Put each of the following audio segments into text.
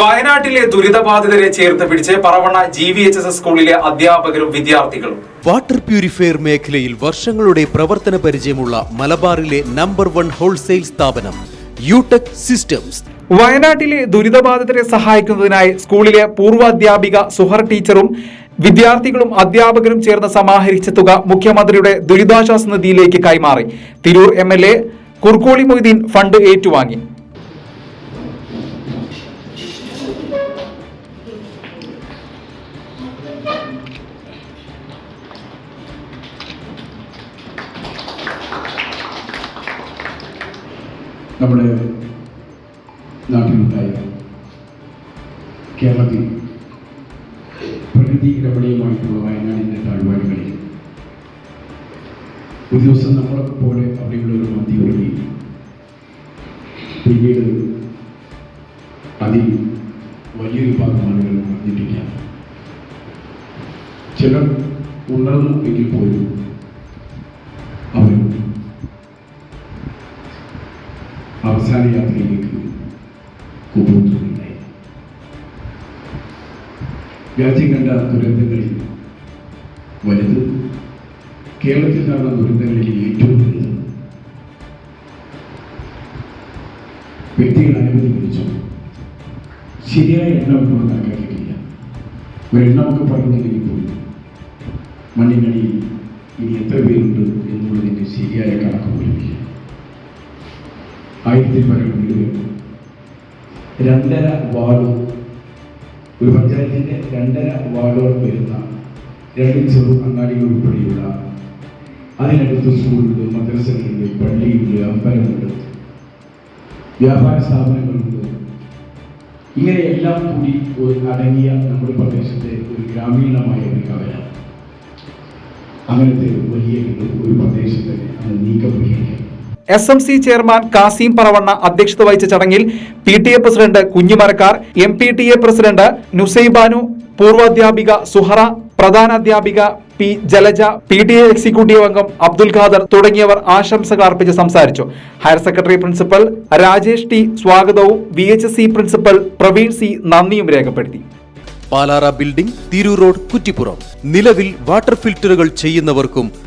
വയനാട്ടിലെ ദുരിതബാധിതരെ ചേർത്ത് പിടിച്ച് Paravanna G V H S S സ്കൂളിലെ അധ്യാപകരും വിദ്യാർത്ഥികളും. വാട്ടർ പ്യൂരിഫയർ മേഖലയിൽ വർഷങ്ങളുടെ പ്രവർത്തന പരിചയമുള്ള മലബാറിലെ നമ്പർ വൺ ഹോൾസെയിൽ സ്ഥാപനം യൂടെക് സിസ്റ്റംസ്. വയനാട്ടിലെ ദുരിതബാധിതരെ സഹായിക്കുന്നതിനായി സ്കൂളിലെ പൂർവാധ്യാപിക സുഹർ ടീച്ചറും വിദ്യാർത്ഥികളും അധ്യാപകരും ചേർന്ന് സമാഹരിച്ച തുക മുഖ്യമന്ത്രിയുടെ ദുരിതാശ്വാസ നിധിയിലേക്ക് കൈമാറി. Tirur M L A Kurukkoli Moideen fund ഏറ്റുവാങ്ങി. നമ്മുടെ നാട്ടിലുണ്ടായ കേരളത്തിൽ പ്രകൃതി രമണീയമായിട്ടുള്ള വയനാടിന്റെ താഴ്വാരങ്ങളിൽ ഒരു ദിവസം നമ്മളൊക്കെ പോലെ അവിടെയുള്ള ഒരു മന്തി ഒഴുകി പിന്നീട് അതിൽ വലിയൊരു ഭാഗം ആളുകൾ ഉണർന്നിട്ടില്ല ചിലർ ഉണർന്നു എങ്കിൽ പോലും അവസാന യാത്രയിലേക്ക് കുബൂത്തുണ്ടായി രാജ്യം കണ്ട ദുരന്തങ്ങളിൽ വലുത് കേരളത്തിൽ നടന്ന ദുരന്തങ്ങളിൽ ഏറ്റവും വലുത്. വ്യക്തികൾ അനുമതി ലഭിച്ചു ശരിയായ എണ്ണം ഇപ്പോൾ കണക്കാക്കിയിട്ടില്ല ഒരെണ്ണമൊക്കെ പറയുന്നില്ലെങ്കിൽ പോലും മണ്ണിനടിയിൽ ഇനി എത്ര പേരുണ്ട് എന്നുള്ളതിന്റെ ശരിയായ കണക്ക് പോലുമില്ല. വീടുകൾ രണ്ടര വാർഡ് ഒരു പഞ്ചായത്തിന്റെ രണ്ടര വാർഡോളം വരുന്ന രണ്ട് ചെറു അങ്ങാടികൾ ഉൾപ്പെടെയുള്ള അതിനടുത്ത് സ്കൂളുണ്ട് മദ്രസകളുണ്ട് പള്ളിയുണ്ട് അമ്പലമുണ്ട് വ്യാപാര സ്ഥാപനങ്ങളുണ്ട്. ഇങ്ങനെ എല്ലാം കൂടി ഒരു അടങ്ങിയ നമ്മുടെ പ്രദേശത്തെ ഒരു ഗ്രാമീണമായ ഒരു കവല. അങ്ങനത്തെ വലിയ ഒരു പ്രദേശത്തെ അത് നീക്കപ്പെട്ടിരിക്കുക S M C chairman Kasim Paravanna അധ്യക്ഷത വഹിച്ച ചടങ്ങിൽ P T A president Kunhimarakkar M P T A president Nusaibanu പൂർവാധ്യാപിക Suhara പ്രധാനാധ്യാപിക P Jalaja P T A executive അംഗം അബ്ദുൽ ഖാദർ തുടങ്ങിയവർ ആശംസകൾ അർപ്പിച്ച് സംസാരിച്ചു. Higher secretary principal Rajesh T സ്വാഗതവും V H C principal Praveen C നന്ദിയും രേഖപ്പെടുത്തി. Palara building Tirur road Kuttippuram. നിലവിൽ water ഫിൽറ്ററുകൾ ചെയ്യുന്നവർക്കും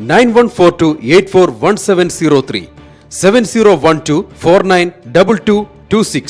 9142841703 7012 4922226